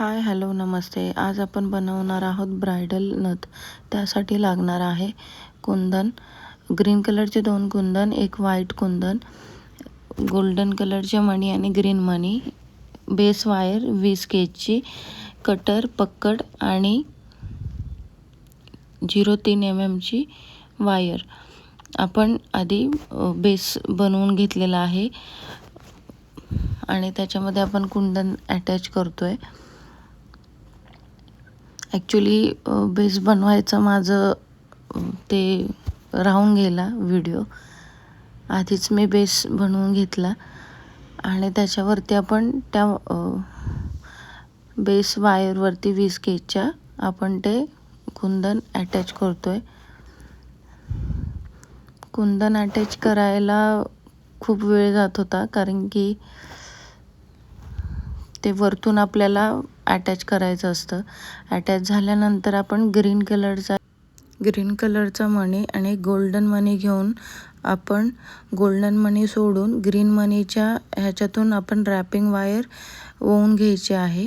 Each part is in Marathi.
हाय हॅलो नमस्ते. आज आपण बनवणार आहोत ब्रायडल नथ. त्यासाठी लागणार आहे कुंदन. ग्रीन कलरचे दोन कुंदन एक व्हाईट कुंदन गोल्डन कलरचे मणी आणि ग्रीन मणी. बेस वायर वीस केजची कटर पक्कड आणि झिरो तीन एम एमची वायर. आपण आधी बेस बनवून घेतलेला आहे आणि त्याच्यामध्ये आपण कुंदन अटॅच करतो आहे ॲक्च्युली बेस बनवायचं माझं ते राहून गेला व्हिडिओ आधीच मी बेस बनवून घेतला. आणि त्याच्यावरती आपण त्या बेस वायरवरती वीस केजच्या आपण ते कुंदन अटॅच करतो आहे कुंदन अटॅच करायला खूप वेळ जात होता कारण की ते वरतून आपल्याला अटॅच करायचं असतं. अटॅच झाल्यानंतर आपण ग्रीन कलरचा ग्रीन कलरचा मणी आणि गोल्डन मनी घेऊन आपण गोल्डन मनी सोडून ग्रीन मनीच्या ह्याच्यातून आपण रॅपिंग वायर ओवून घ्यायची आहे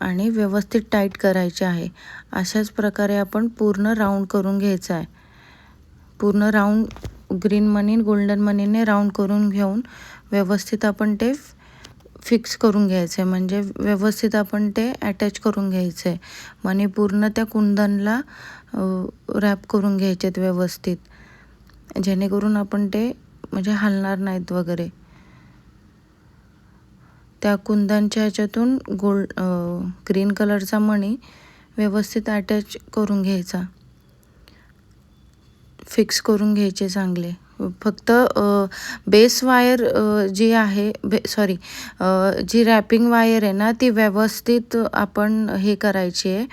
आणि व्यवस्थित टाईट करायचे आहे. अशाच प्रकारे आपण पूर्ण राऊंड करून घ्यायचं आहे. पूर्ण राऊंड ग्रीन मनी गोल्डन मनीने राऊंड करून घेऊन व्यवस्थित आपण ते फिक्स करून घ्यायचं. आहे म्हणजे व्यवस्थित आपण ते अटॅच करून घ्यायचं. आहे मनी पूर्ण त्या कुंदनला रॅप करून घ्यायचे आहेत व्यवस्थित. जेणेकरून आपण ते म्हणजे हलणार नाहीत वगैरे. त्या कुंदनच्या ह्याच्यातून गोल्ड ग्रीन कलरचा मणी व्यवस्थित अटॅच करून घ्यायचा. फिक्स करून घ्यायचे चांगले. फक्त बेस वायर जी आहे बे सॉरी जी रॅपिंग वायर आहे ना ती व्यवस्थित आपण हे करायची आहे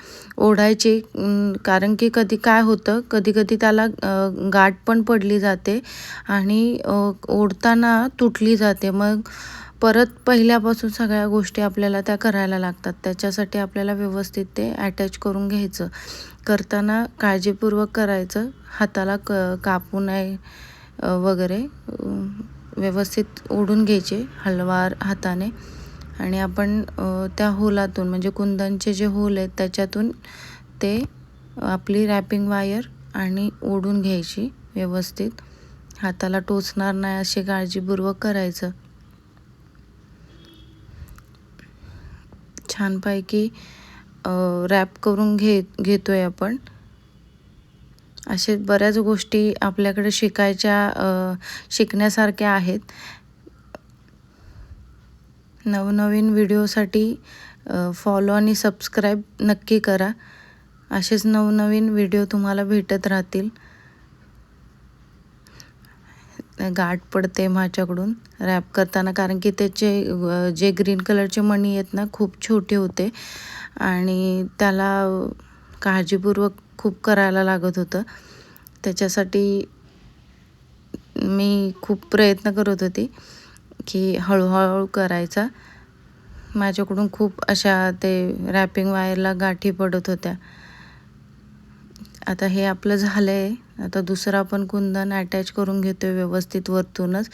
ओढायची कारण की कधी काय होतं कधी कधी त्याला गाठ पण पडली जाते आणि ओढताना तुटली जाते. मग परत पहिल्यापासून सगळ्या गोष्टी आपल्याला त्या करायला लागतात. त्याच्यासाठी आपल्याला व्यवस्थित ते अटॅच करून घ्यायचं. करताना काळजीपूर्वक करायचं. हाताला क कापू नये. वगैरे व्यवस्थित ओढून घ्यायचे हलवार हाताने. आणि आपण त्या होलातून म्हणजे कुंदनचे जे होल आहेत त्याच्यातून ते आपली रॅपिंग वायर आणि ओढून घ्यायची व्यवस्थित. हाताला टोचणार नाही अशी काळजीपूर्वक करायचं. छानपैकी रॅप करून घे घेतो आहे आपण. असे बऱ्याच गोष्टी आपल्याकडे शिकायच्या शिकण्यासारख्या आहेत. नवनवीन व्हिडिओसाठी फॉलो आणि सबस्क्राईब नक्की करा. असेच नवनवीन व्हिडिओ तुम्हाला भेटत राहतील. गाठ पडते माझ्याकडून रॅप करताना कारण की त्याचे जे ग्रीन कलरचे मणी आहेत ना खूप छोटे होते. आणि त्याला काळजीपूर्वक खूप करायला लागत होतं. त्याच्यासाठी मी खूप प्रयत्न करत होते की हळूहळू करायचा. माझ्याकडून खूप अशा ते रॅपिंग वायरला गाठी पडत होत्या. आता हे आपलं झालं आहे आता दुसरं आपण कुंदन अटॅच करून घेतो आहे व्यवस्थित वरतूनच.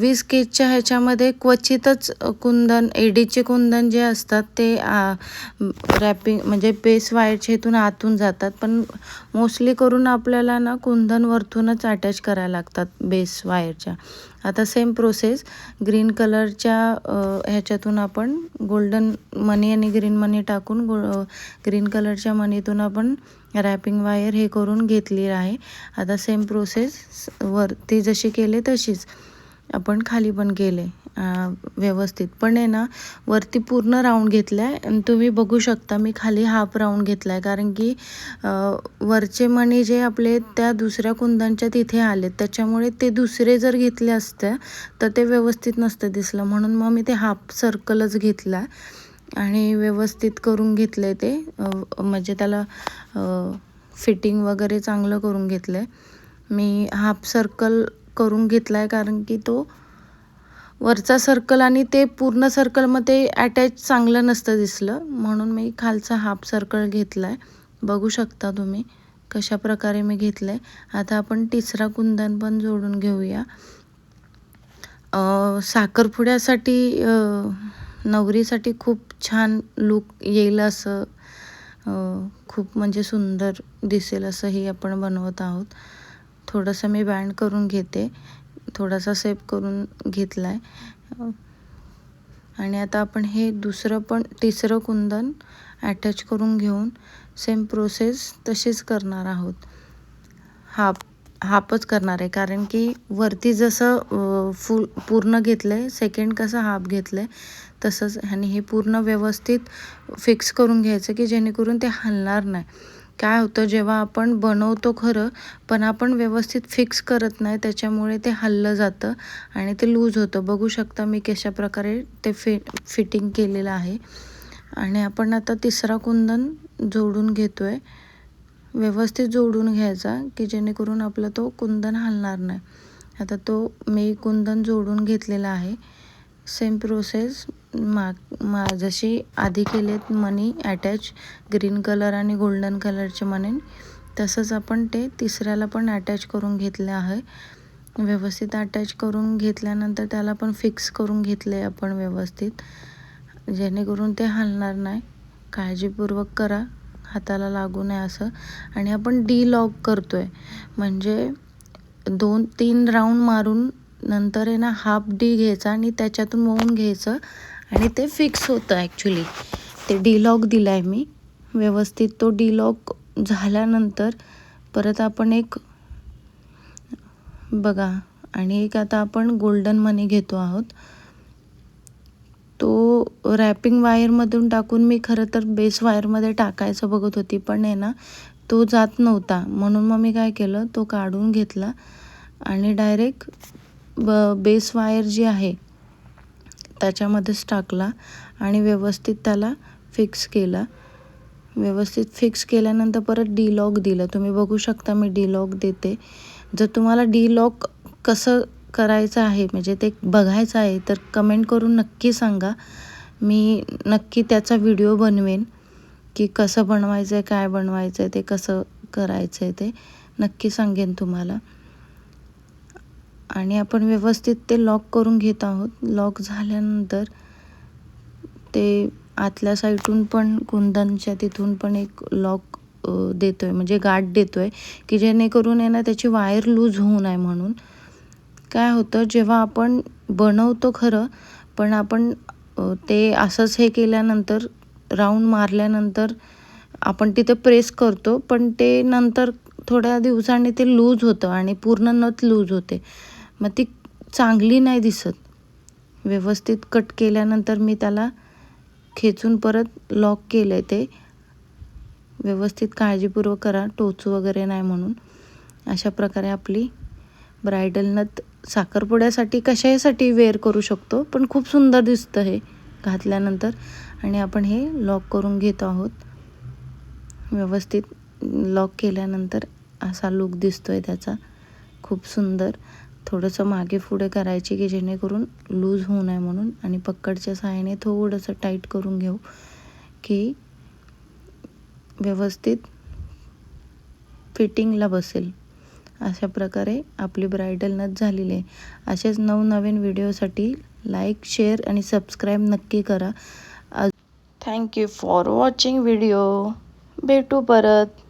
वीस केजच्या ह्याच्यामध्ये क्वचितच कुंदन एडीचे कुंदन जे असतात ते रॅपिंग म्हणजे बेस वायरच्या इथून आतून जातात. पण मोस्टली करून आपल्याला ना कुंदन वरतूनच अटॅच करायला लागतात बेस वायरच्या आता सेम प्रोसेस ग्रीन कलरच्या ह्याच्यातून आपण गोल्डन मनी आणि ग्रीन मनी टाकून गो ग्रीन कलरच्या मनीतून आपण रॅपिंग वायर हे करून घेतली आहे. आता सेम प्रोसेस वरती जशी केले तशीच. आपण खाली पण केले व्यवस्थित. पण आहे ना वरती पूर्ण राऊंड घेतला आहे आणि तुम्ही बघू शकता मी खाली हाफ राऊंड घेतला आहे कारण की वरचे मणी जे आपले त्या दुसऱ्या कुंदांच्या तिथे आले त्याच्यामुळे ते दुसरे जर घेतले असते तर ते व्यवस्थित नसतं दिसलं. म्हणून मग मी ते हाफ सर्कलच घेतला आणि व्यवस्थित करून घेतलं आहे ते म्हणजे त्याला फिटिंग वगैरे चांगलं करून घेतलं आहे मी हाफ सर्कल करून घेतला आहे कारण की तो वरचा सर्कल आणि ते पूर्ण सर्कलमध्ये अटॅच चांगलं नसतं दिसलं. म्हणून मी खालचा हाफ सर्कल घेतला आहे बघू शकता तुम्ही कशा प्रकारे मी घेतलं आहे आता आपण तिसरा कुंदन पण जोडून घेऊया. साखरपुड्यासाठी नवरीसाठी खूप छान लूक येईल असं खूप म्हणजे सुंदर दिसेल असं हे आपण बनवत आहोत. थोडंसं मी बँड करून घेते. थोडासा सेप करून घेतला आहे आणि आता आपण हे दुसरं पण तिसरं कुंदन अटॅच करून घेऊन सेम प्रोसेस तशीच करणार आहोत. हाप हापच करणार आहे. कारण की वरती जसं फुल पूर्ण घेतलं आहे सेकंड कसं हाफ घेतलं आहे तसंच आणि हे पूर्ण व्यवस्थित फिक्स करून घ्यायचं की जेणेकरून ते हलणार नाही. काय होतं जेव्हा आपण बनवतो खरं पण आपण व्यवस्थित फिक्स करत नाही त्याच्यामुळे ते हल्लं जातं आणि ते लूज होतं. बघू शकता मी कशा प्रकारे ते फि फिटिंग केलेलं आहे. आणि आपण आता तिसरा कुंदन जोडून घेतो आहे व्यवस्थित जोडून घ्यायचा की जेणेकरून आपला तो कुंदन हलणार नाही. आता तो मी कुंदन जोडून घेतलेला आहे. सेम प्रोसेस मा मा जशी आधी केलेत मनी अटॅच ग्रीन कलर आणि गोल्डन कलरचे मनी तसंच आपण ते तिसऱ्याला पण अटॅच करून घेतले आहे. व्यवस्थित अटॅच करून घेतल्यानंतर त्याला पण फिक्स करून घेतले आपण व्यवस्थित. जेणेकरून ते हलणार नाही. काळजीपूर्वक करा. हाताला लागू नये असं. आणि आपण डी लॉक करतो आहे म्हणजे दोन तीन राऊंड मारून नंतर आहे ना हाफ डी घ्यायचा आणि त्याच्यातून मोहून घ्यायचं आणि ते फिक्स होतं ॲक्च्युली ते डिलॉक दिला आहे मी. व्यवस्थित तो डिलॉक झाल्यानंतर परत आपण एक बघा आणि एक आता आपण गोल्डन मनी घेतो आहोत. तो रॅपिंग वायरमधून टाकून मी खरं तर बेस वायरमध्ये टाकायचं बघत होती पण आहे ना तो जात नव्हता. म्हणून मग मी काय केलं तो काढून घेतला आणि डायरेक्ट ब बेस वायर जी आहे त्याच्यामध्येच टाकला आणि व्यवस्थित त्याला फिक्स केला. व्यवस्थित फिक्स केल्यानंतर परत डी लॉक दिलं. तुम्ही बघू शकता मी डी लॉक देते. जर तुम्हाला डी लॉक कसं करायचं आहे म्हणजे ते बघायचं आहे तर कमेंट करून नक्की सांगा. मी नक्की त्याचा व्हिडिओ बनवेन की कसं बनवायचं आहे काय बनवायचं आहे ते कसं करायचं आहे ते नक्की सांगेन तुम्हाला. आणि आपण व्यवस्थित ते लॉक करून घेत आहोत. लॉक झाल्यानंतर ते आतल्या साईडून पण कुंदनच्या तिथून पण एक लॉक देतो आहे म्हणजे गाठ देतो आहे की जेणेकरून आहे ना त्याची वायर लूज होऊ नये म्हणून. काय होतं जेव्हा आपण बनवतो खरं पण आपण ते असंच हे केल्यानंतर राऊंड मारल्यानंतर आपण तिथे प्रेस करतो पण ते नंतर थोड्या दिवसांनी ते लूज होतं आणि पूर्ण नथ लूज होते. मग ती चांगली नाही दिसत. व्यवस्थित कट केल्यानंतर मी त्याला खेचून परत लॉक केलं आहे ते. व्यवस्थित काळजीपूर्वक करा टोचू वगैरे नाही म्हणून. अशा प्रकारे आपली ब्रायडल नथ साखरपुड्यासाठी कशासाठी वेअर करू शकतो पण खूप सुंदर दिसतं हे घातल्यानंतर. आणि आपण हे लॉक करून घेत आहोत. व्यवस्थित लॉक केल्यानंतर असा लुक दिसतो आहे त्याचा. खूप सुंदर. थोडंसं मागे पुढे करायचे की जेणेकरून लूज होऊ नये म्हणून आणि पक्कडच्या सहाय्याने थोडंसं टाईट करून घेऊ की व्यवस्थित फिटिंगला बसेल. अशा प्रकारे आपली ब्रायडल नथ झालेली आहे. असेच नवनवीन व्हिडिओसाठी लाईक शेअर आणि सबस्क्राईब नक्की करा. थँक्यू फॉर वॉचिंग व्हिडिओ भेटू परत.